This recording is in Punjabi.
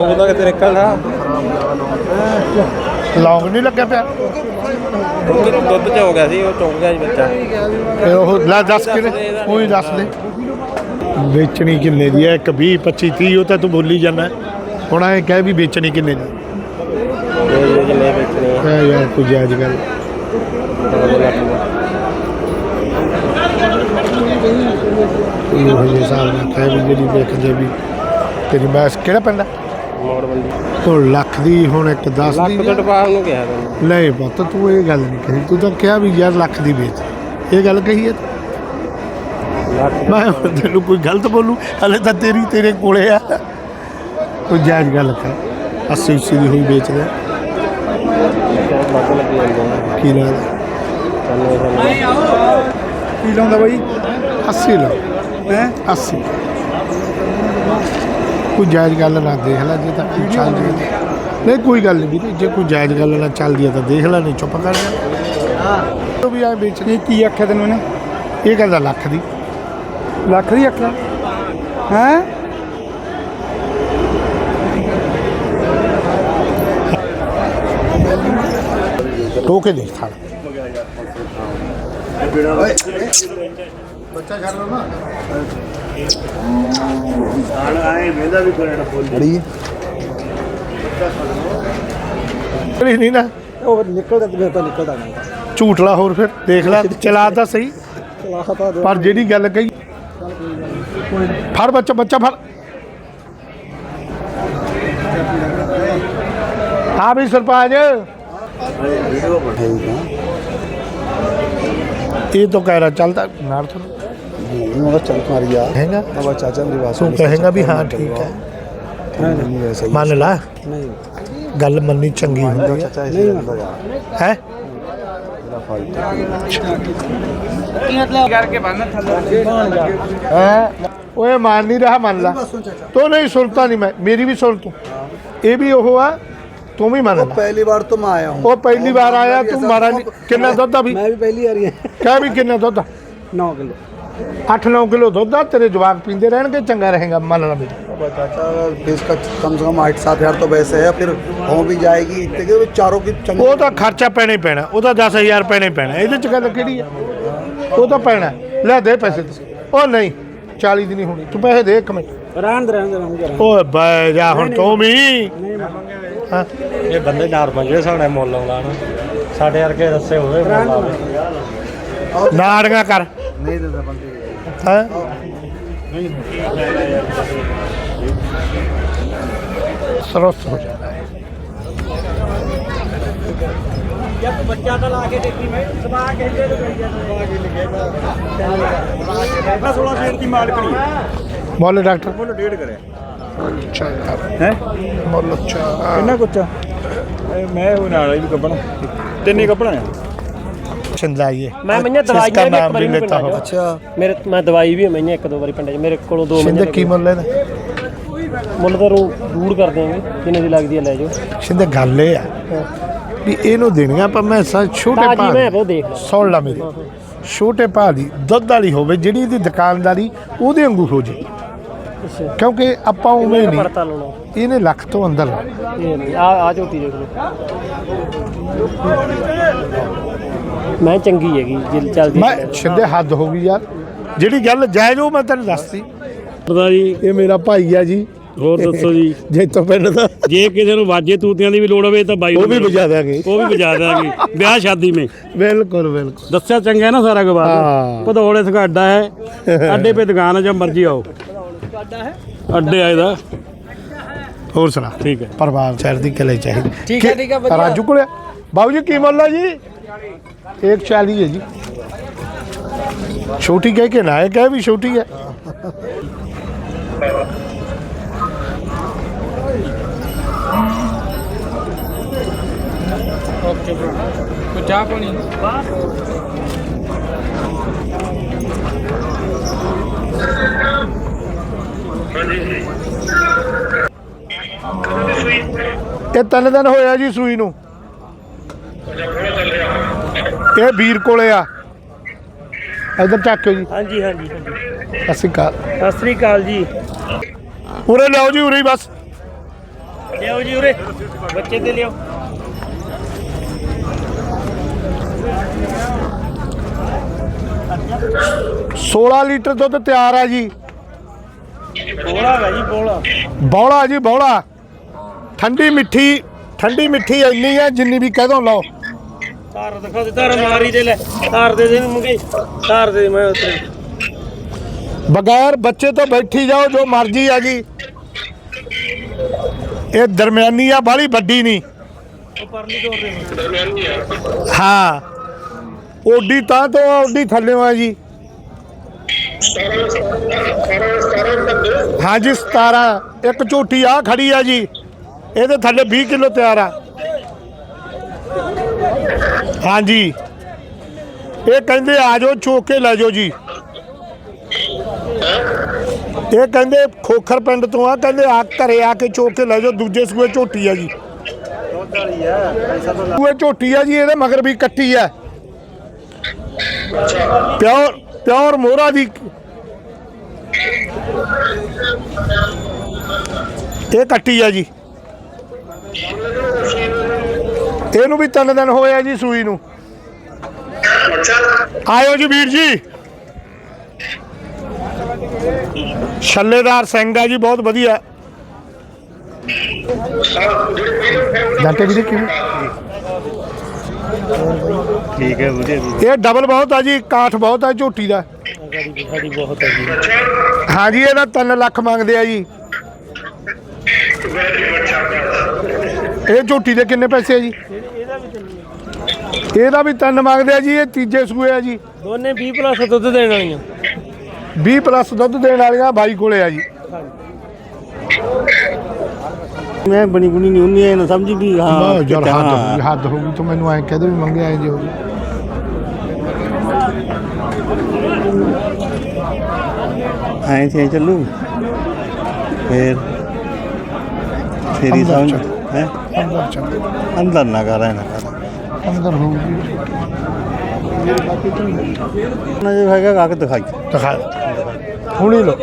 ਉਹਦਾ ਕਿਤੇ ਨਿਕਲਦਾ ਲੌਂਗ ਨਹੀਂ ਲੱਗਿਆ ਪਿਆ। ਉਹ ਦੁੱਧ ਚ ਹੋ ਗਿਆ ਸੀ ਉਹ ਚੁੱਕ ਗਿਆ ਜੀ ਬੱਚਾ। ਫਿਰ ਉਹ ਲੈ ਦੱਸ ਕਿਨੇ ਉਹੀ ਦੱਸ ਦੇ। ਵੇਚਣੀ ਕਿੰਨੇ ਦੀ ਹੈ? ਇੱਕ 20 25 30 ਉਹ ਤਾਂ ਤੂੰ ਬੋਲੀ ਜਾਂਦਾ। ਹੁਣ ਐ ਕਹਿ ਵੀ ਵੇਚਣੀ ਕਿੰਨੇ ਦੀ। ਇਹ ਜਿੰਨੇ ਵੇਚਣੇ ਆ, ਹੈ ਯਾਰ ਕੋਈ ਜਾਇਜ਼ ਗੱਲ। ਦੋ ਲੱਖ ਨੂੰ। ਇਹ ਹੋ ਜੇ ਹਿਸਾਬ ਨਾਲ ਕਹਿ ਵੀ ਜਿਹੜੀ ਵੇਖਦੇ ਵੀ ਤੇਰੀ ਮੈਸ ਕਿਹੜਾ ਪੈਂਦਾ ਮੋੜ ਮੰਡੀ ਉਹ ਲੱਖ ਦੀ ਹੁਣ ਇੱਕ 10 ਲੱਖ ਦੀ ਤੋਂ ਟਪਾ ਨੂੰ ਕਿਹਾ ਤੈਨੂੰ। ਨਹੀਂ ਪੁੱਤ ਤੂੰ ਇਹ ਗੱਲ ਨਹੀਂ ਕਹੀ। ਤੂੰ ਤਾਂ ਕਿਹਾ ਵੀ ਯਾਰ ਲੱਖ ਦੀ ਵੇਚ। ਇਹ ਗੱਲ ਕਹੀ ਹੈ ਲੱਖ ਮੈਂ ਹੁਣ ਤੈਨੂੰ ਕੋਈ ਗਲਤ ਬੋਲੂ? ਹਲੇ ਤਾਂ ਤੇਰੀ ਤੇਰੇ ਕੋਲੇ ਆ। ਕੋਈ ਜਾਇਜ਼ ਗੱਲ ਕਰ। 80 80 ਦੀ ਹੋਈ ਵੇਚ ਲੈ ਤੋਂ ਲੱਖ ਕੀ ਲਾ ਕੀ ਲਾਉਂਦਾ ਬਾਈ? 80 ਲਾ। ਹੈ? 80 ਕੋਈ ਜਾਇਜ਼ ਗੱਲ ਨਾ ਦੇਖ ਲੈ ਜੇ ਤਾਂ ਕੋਈ ਚੱਲਦੀ ਹੈ। ਨਹੀਂ ਕੋਈ ਗੱਲ ਨਹੀਂ ਵੀਰੇ ਜੇ ਕੋਈ ਜਾਇਜ਼ ਗੱਲ ਨਾ ਚੱਲਦੀ ਹੈ ਤਾਂ ਦੇਖ ਲੈ ਨਹੀਂ ਚੁੱਪ ਕਰ ਜਾ। ਉਹ ਵੀ ਆ ਵੇਚਣੀ ਕੀ ਆਖਿਆ ਤੈਨੂੰ ਇਹਨੇ? ਇਹ ਕਹਿੰਦਾ ਲੱਖ ਦੀ। ਲੱਖ ਦੀ ਆਖਿਆ ਹੈ? ਟੋ ਕੇ ਦੇਖ ਥਾਲ। ਬੱਚਾ ਨਹੀਂ ਨਾ। ਉਹ ਨਿਕਲਦਾ ਤੇ ਮੇਰੇ ਤਾਂ ਨਿਕਲਦਾ ਨਹੀਂ। ਝੂਠ ਲਾ ਹੋਰ ਫਿਰ ਦੇਖ ਲੈ ਚਲਾ ਤਾਂ ਸਹੀ। ਪਰ ਜਿਹੜੀ ਗੱਲ ਕਹੀ ਫੜ ਬੱਚਾ ਬੱਚਾ ਫੜ। ਹਾਂ ਵੀ ਸਰਪੰਚ। ये तो कह रहा चलता नार तो मेरी भी हाँ ठीक है। मान ला। गल चंगी है नहीं रहा मान ला। तो नहीं सुनता नहीं मैं। मेरी भी सुन तू। ये भी ਤੂੰ ਵੀ ਮੰਨ ਪਹਿਲੀ ਵਾਰ ਤੋਂ ਮੈਂ ਆਇਆ ਹੂੰ ਉਹ ਪਹਿਲੀ ਵਾਰ ਆਇਆ ਤੂੰ ਮਾਰਾ ਕਿੰਨਾ ਦੁੱਧ ਆ ਵੀ? ਮੈਂ ਵੀ ਪਹਿਲੀ ਵਾਰੀ ਆਇਆ। ਕਹਿ ਵੀ ਕਿੰਨਾ ਦੁੱਧ 9 ਕਿਲੋ। 8-9 ਕਿਲੋ ਦੁੱਧ ਆ ਤੇਰੇ ਜਵਾਕ ਪੀਂਦੇ ਰਹਿਣਗੇ ਚੰਗਾ ਰਹੇਗਾ ਮੰਨ ਲਾ ਵੀ। ਇਸ ਦਾ ਕਮ ਸੇ ਕਮ 8-7000 ਤਾਂ ਵੈਸੇ ਹੈ ਫਿਰ ਹੋ ਵੀ ਜਾਏਗੀ ਇੱਥੇ ਚਾਰੋਂ ਕੀ ਚੰਗਾ ਉਹ ਤਾਂ ਖਰਚਾ ਪੈਣਾ ਹੀ ਪੈਣਾ ਉਹ ਤਾਂ ਹਜ਼ਾਰ ਪੈਣਾ ਹੀ ਪੈਣਾ ਇਹਦੇ ਚ ਗੱਲ ਕਿਹੜੀ ਆ? ਉਹ ਤਾਂ ਪੈਣਾ ਲੈ ਦੇ ਪੈਸੇ ਉਹ ਨਹੀਂ 40 ਦੀ ਨਹੀਂ ਹੋਣੀ ਤੂੰ ਪੈਸੇ ਦੇ ਇੱਕ ਮਿੰਟ। ਰਹਿਣ ਦੇ ਰਹਿਣ ਦੇ ਓਏ ਬੈ ਜਾ ਹੁਣ ਤੂੰ ਵੀ। ਹਾਂ ਇਹ ਬੰਦੇ ਨਾਰਮਲ ਜਿਹੜੇ ਸਾਡੇ ਮੁੱਲ ਆਉਂਦਾ ਨਾ ਸਾਡੇ ਵਰਗੇ ਰਸੇ ਹੋਵੇ ਮੁੱਲ ਕਰ। ਨਹੀਂ ਦਿੰਦਾ ਬੰਦੇ ਜਦ ਬੱਚਾ ਤਾਂ ਲਾ ਕੇ ਦੇਖੀ ਮੈਂ ਸਵਾ ਕਹਿੰਦੇ ਤੇ ਬੈਠ ਜਾਂਦਾ। ਕੇ ਲਿਖਿਆ ਮੈਂ 16 ਸੇਰ ਦੀ ਮਾਲਕਣੀ ਮੁੱਲ ਡਾਕਟਰ। ਮੁੱਲ ਡੇਢ ਕਰਿਆ। ਅੱਛਾ ਹੈ? ਮੁੱਲ ਅੱਛਾ ਕਿੰਨਾ ਕੁੱਚਾ ਮੈਂ ਉਹ ਨਾਲ ਹੀ ਕੱਪਣਾ ਤਿੰਨੇ ਕੱਪਣਾ ਆ। ਛਿੰਦਲਾਈਏ ਮੈਂ ਮੈਂ ਦਵਾਈ ਵੀ ਮੈਨੇ ਇੱਕ ਦੋ ਵਾਰੀ ਪਿੰਡ ਮੇਰੇ ਕੋਲੋਂ ਦੋ ਗੱਲ ਇਹ ਆ ਵੀ ਇਹਨੂੰ ਦੇਣੀਆਂ ਪਰ ਮੈਂ ਸਾ ਛੋਟੇ ਭਾਅ ਮੈਂ ਲਾ ਮੇਰੀ। ਛੋਟੇ ਭਾਅ ਦੀ ਦੁੱਧ ਵਾਲੀ ਹੋਵੇ ਜਿਹੜੀ ਇਹਦੀ ਦੁਕਾਨਦਾਰੀ ਉਹਦੇ ਵਾਂਗੂ ਹੋ ਜੇ। ਕਿਉਂਕਿ ਆਪਾਂ ਉਵੇਂ ਨਹੀਂ। ਪਰਤਾ ਲਾਉਣਾ? ਇਹਨੇ ਲੱਖ ਤੋਂ ਅੰਦਰ ਇਹ ਨਹੀਂ ਆ ਆ ਝੋਟੀ ਦੇਖ ਲਓ। ਮੈਂ ਚੰਗੀ ਹੈਗੀ ਜਿਲ ਚੱਲਦੀ ਮੈਂ ਛਿੰਦੇ ਹੱਦ ਹੋ ਗਈ ਯਾਰ। ਜਿਹੜੀ ਗੱਲ ਜਾਇਜ਼ ਉਹ ਮੈਂ ਤੈਨੂੰ ਦੱਸਤੀ। ਪਤਾ ਜੀ ਇਹ ਮੇਰਾ ਭਾਈ ਆ ਜੀ। ਹੋਰ ਦੱਸੋ ਜੀ। ਜੈਤੋ ਪਿੰਡ ਦਾ ਜੇ ਕਿਸੇ ਨੂੰ ਵਾਜੇ ਤੂਤਿਆਂ ਦੀ ਵੀ ਲੋੜ ਹੋਵੇ ਤਾਂ ਬਾਈ ਉਹ ਵੀ। ਵਜਾ ਦਿਆਂਗੇ। ਉਹ ਵੀ ਵਜਾ ਦਾਂਗੇ ਵਿਆਹ ਸ਼ਾਦੀ ਮੇ। ਬਿਲਕੁਲ ਬਿਲਕੁਲ। ਦੱਸਿਆ ਚੰਗਾ ਹੈ ਨਾ ਸਾਰਾ ਕੁਝ ਹਾਂ। ਸਗਾ ਅੱਡਾ ਹੈ। ਅੱਡੇ 'ਤੇ ਦੁਕਾਨ ਹੈ ਜਦ ਮਰਜ਼ੀ ਆਓ। ਅੱਡੇ ਆਏ ਦਾ। ਹੋਰ ਸੁਣਾ। ਠੀਕ ਹੈ। ਪਰਿਵਾਰ ਚੜ੍ਹ ਦੀ ਕਲੇ ਚਾਹੀਦੀ ਠੀਕ ਹੈ, ਠੀਕ ਹੈ, ਵਧੀਆ। ਰਾਜੂ ਕੋਲੇ ਬਾਬੂ ਜੀ ਕੀ ਮੁੱਲ ਹੈ ਜੀ? 140 ਹੈ ਜੀ। ਛੋਟੀ ਕਹਿ ਕੇ ਨਾ ਹੈ ਕਹਿ ਵੀ ਛੋਟੀ ਹੈ। ਇਹ ਤਿੰਨ ਦਿਨ ਹੋਇਆ ਜੀ ਸੂਈ ਨੂੰ। ਇਹ ਵੀਰ ਕੋਲੇ ਆ। ਇਧਰ ਚੱਕਿਓ ਜੀ। ਹਾਂਜੀ ਹਾਂਜੀ ਸਤਿ ਸ਼੍ਰੀ ਅਕਾਲ। ਸਤਿ ਸ੍ਰੀ ਅਕਾਲ ਜੀ। ਉਰੇ ਲਿਆਓ ਜੀ ਉਰੇ ਬਸ। ਲਿਆਓ ਜੀ ਉਰੇ। ਬੱਚੇ ਤੇ ਲਿਆਓ। 16 ਲੀਟਰ ਦੁੱਧ ਤਿਆਰ ਆ ਜੀ। ਬੋਲਾ ਹੈਗਾ ਜੀ ਬੋਲਾ। ਬੌਲਾ ਜੀ ਬੌਲਾ। ਠੰਡੀ ਮਿੱਠੀ ਠੰਡੀ ਮਿੱਠੀ ਇੰਨੀ ਹੈ ਜਿੰਨੀ ਵੀ ਕਹਿ ਦੋ ਲਓ। ਤਾਰ ਦਿਖਾ ਦੇ ਤਾਰ ਮਾਰੀ ਦੇ ਲੈ। ਤਾਰ ਦੇ ਦੇ ਮੁੰਗੇ ਤਾਰ ਦੇ ਮੈਂ ਉੱਤੇ ਬਗੈਰ ਬੱਚੇ ਤੋਂ ਬੈਠੀ ਜਾਓ ਜੋ ਮਰਜ਼ੀ ਆ ਜੀ। ਇਹ ਦਰਮਿਆਨੀ ਆ ਬਾਹਲੀ ਵੱਡੀ ਨਹੀਂ ਉਹ ਪਰਲੀ ਤੋੜ ਦੇ। ਹਾਂ। ਓਡੀ ਤਾਂ ਤੋਂ ਓਡੀ ਥੱਲੇ ਆ ਜੀ। ਹਾਂ ਜੀ 17 ਇੱਕ ਝੋਟੀ ਆ, ਖੜੀ ਆ ਜੀ। ਇਹਦੇ ਥੱਲੇ 20 ਕਿਲੋ ਤਿਆਰ ਆ। ਹਾਂ ਇਹ ਕਹਿੰਦੇ, ਆ ਜਾਓ ਚੋਕ ਲੈ ਜਾਓ ਜੀ। ਇਹ ਕਹਿੰਦੇ, ਖੋਖਰ ਪਿੰਡ ਤੋਂ ਆ। ਕਹਿੰਦੇ, ਆ, ਘਰੇ ਆ ਕੇ ਚੋਕ ਕੇ ਲੈ ਜਾਓ। ਦੂਜੇ ਸੂਏ ਝੋਟੀ ਆ ਜੀ। ਸੂਏ ਝੋਟੀ ਆ ਜੀ, ਇਹਦੇ ਮਗਰ ਵੀ ਕੱਟੀ ਆ। ਪਿਓ ਪਿਓਰ ਮੋਹਰਾ ਦੀ ਇਹ ਕੱਟੀ ਆ ਜੀ। ਇਹਨੂੰ ਵੀ ਤਿੰਨ ਦਿਨ ਹੋਇਆ ਜੀ ਸੂਈ ਨੂੰ। ਆਇਓ ਜੀ ਵੀਰ ਜੀ। ਛੱਲੇਦਾਰ ਸਿੰਘ ਆ ਜੀ, ਬਹੁਤ ਵਧੀਆ। ਜਾਂਟੇ ਵੀਰੇ ਕਿਵੇਂ? ਠੀਕ ਹੈ ਵਧੀਆ ਜੀ ਇਹ ਡਬਲ ਬਹੁਤ ਆ ਜੀ ਕਾਠ ਬਹੁਤ ਆ ਝੋਟੀ ਦਾ। ਸਾਡੀ ਸਾਡੀ ਬਹੁਤ ਹੈ ਜੀ ਹਾਂ ਜੀ ਇਹਦਾ 3 ਲੱਖ ਮੰਗਦੇ ਆ ਜੀ। ਇਹ ਝੋਟੀ ਦੇ ਕਿੰਨੇ ਪੈਸੇ ਆ ਜੀ? ਇਹਦਾ ਵੀ ਤਿੰਨ ਮੰਗਦੇ ਆ ਜੀ ਇਹ ਤੀਜੇ ਸੂਏ ਆ ਜੀ। ਦੋਨੇ 20 ਪਲੱਸ ਦੁੱਧ ਦੇਣ ਵਾਲੀਆਂ। 20 ਪਲੱਸ ਦੁੱਧ ਦੇਣ ਵਾਲੀਆਂ ਬਾਈ ਕੋਲੇ ਆ ਜੀ। ਮੈਂ ਬਣੀ ਬੁਣੀ ਨਹੀਂ ਹੁੰਦੀ ਐ ਨਾ ਸਮਝੀ ਵੀ ਹਾਂ ਯਾਰ। ਹੱਦ ਹੋ ਗਈ ਹੱਦ ਹੋ ਗਈ ਤੂੰ ਮੈਨੂੰ ਐਂ ਕਹਦੇ ਵੀ ਮੰਗਿਆ ਐਂ ਜੀ ਹੋ ਗਈ ਐਂ ਤੇ ਚੱਲੂ। ਫੇਰ ਤੇਰੀ ਸਮਝ। ਹੈ? ਅੰਦਰ ਚੱਲ। ਅੰਦਰ ਨਾ ਕਰ ਐ ਨਾ ਕਰ। ਅੰਦਰ ਹੋ ਗਈ। ਨਾ ਜੋ ਹੈਗਾ ਕਾਕ ਦਿਖਾਈ। ਦਿਖਾ। ਹੁਣੀ ਲੋ